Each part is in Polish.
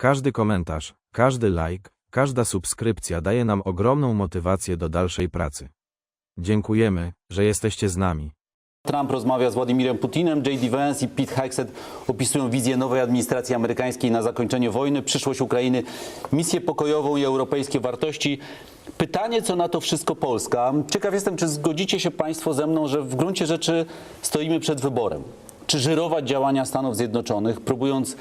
Każdy komentarz, każdy like, każda subskrypcja daje nam ogromną motywację do dalszej pracy. Dziękujemy, że jesteście z nami. Trump rozmawia z Władimirem Putinem, J.D. Vance i Pete Hegseth opisują wizję nowej administracji amerykańskiej na zakończenie wojny, przyszłość Ukrainy, misję pokojową i europejskie wartości. Pytanie, co na to wszystko Polska. Ciekaw jestem, czy zgodzicie się Państwo ze mną, że w gruncie rzeczy stoimy przed wyborem. Czy żyrować działania Stanów Zjednoczonych, próbując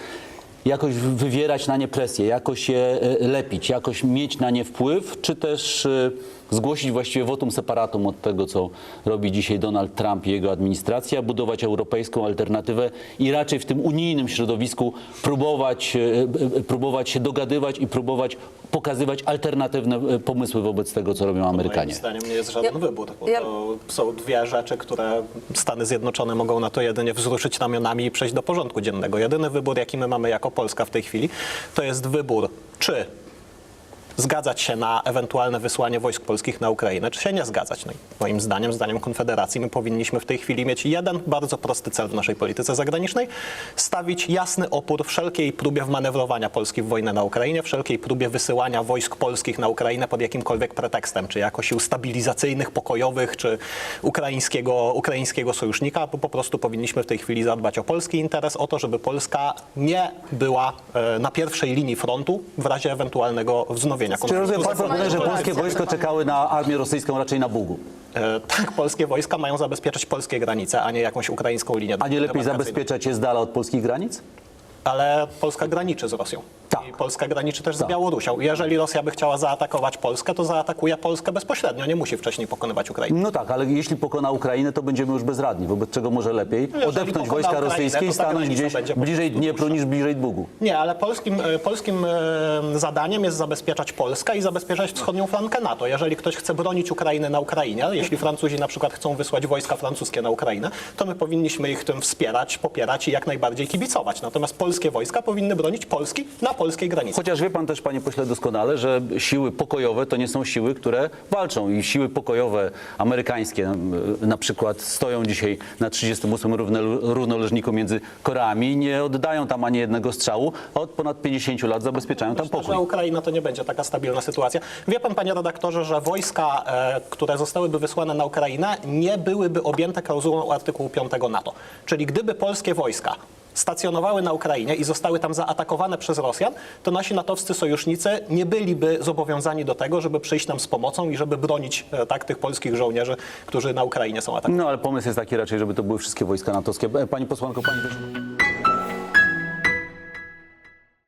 jakoś wywierać na nie presję, jakoś je e, lepić, jakoś mieć na nie wpływ, czy też e, zgłosić właściwie wotum separatum od tego, co robi dzisiaj Donald Trump i jego administracja, budować europejską alternatywę i raczej w tym unijnym środowisku próbować, e, e, próbować się dogadywać i próbować pokazywać alternatywne e, pomysły wobec tego, co robią Amerykanie. Moim zdaniem nie jest żaden Ja- wybór, bo ja- to są dwie rzeczy, które Stany Zjednoczone mogą na to jedynie wzruszyć ramionami i przejść do porządku dziennego. Jedyny wybór, jaki my mamy jako Polska w tej chwili, to jest wybór, czy zgadzać się na ewentualne wysłanie wojsk polskich na Ukrainę, czy się nie zgadzać. No moim zdaniem, zdaniem Konfederacji, my powinniśmy w tej chwili mieć jeden bardzo prosty cel w naszej polityce zagranicznej, stawić jasny opór wszelkiej próbie wmanewrowania Polski w wojnę na Ukrainie, wszelkiej próbie wysyłania wojsk polskich na Ukrainę pod jakimkolwiek pretekstem, czy jako sił stabilizacyjnych, pokojowych, czy ukraińskiego, ukraińskiego sojusznika, bo po prostu powinniśmy w tej chwili zadbać o polski interes, o to, żeby Polska nie była e, na pierwszej linii frontu w razie ewentualnego wznowienia Czy rozumiem, pan proponuje, że polskie wojsko czekały na armię rosyjską raczej na Bugu? E, Tak, polskie wojska mają zabezpieczyć polskie granice, a nie jakąś ukraińską linię A nie lepiej demarkacyjną. zabezpieczać je z dala od polskich granic? Ale Polska graniczy z Rosją. Tak. I Polska graniczy też Tak. z Białorusią. Jeżeli Rosja by chciała zaatakować Polskę, to zaatakuje Polskę bezpośrednio, nie musi wcześniej pokonywać Ukrainy. No tak, ale jeśli pokona Ukrainę, to będziemy już bezradni, wobec czego może lepiej odepchnąć wojska Ukrainę, rosyjskie i stanąć gdzieś bliżej Dniepru niż bliżej Bugu. Nie, ale polskim, e, polskim e, zadaniem jest zabezpieczać Polskę i zabezpieczać wschodnią flankę NATO. Jeżeli ktoś chce bronić Ukrainy na Ukrainie, jeśli Francuzi na przykład chcą wysłać wojska francuskie na Ukrainę, to my powinniśmy ich w tym wspierać, popierać i jak najbardziej kibicować. Natomiast polskie wojska powinny bronić Polski na polskiej granicy. Chociaż wie pan też, panie pośle, doskonale, że siły pokojowe to nie są siły, które walczą. I siły pokojowe amerykańskie na przykład stoją dzisiaj na 38 równe- równoleżniku między Koreami nie oddają tam ani jednego strzału, a od ponad 50 lat zabezpieczają tam pokój. że Ukraina to nie będzie taka stabilna sytuacja. Wie pan, panie redaktorze, że wojska, e, które zostałyby wysłane na Ukrainę, nie byłyby objęte klauzulą artykułu 5 NATO. Czyli gdyby polskie wojska stacjonowały na Ukrainie i zostały tam zaatakowane przez Rosjan, to nasi natowscy sojusznicy nie byliby zobowiązani do tego, żeby przyjść nam z pomocą i żeby bronić e, tak tych polskich żołnierzy, którzy na Ukrainie są atakowani. No ale pomysł jest taki raczej, żeby to były wszystkie wojska natowskie. E, Pani posłanko, pani też...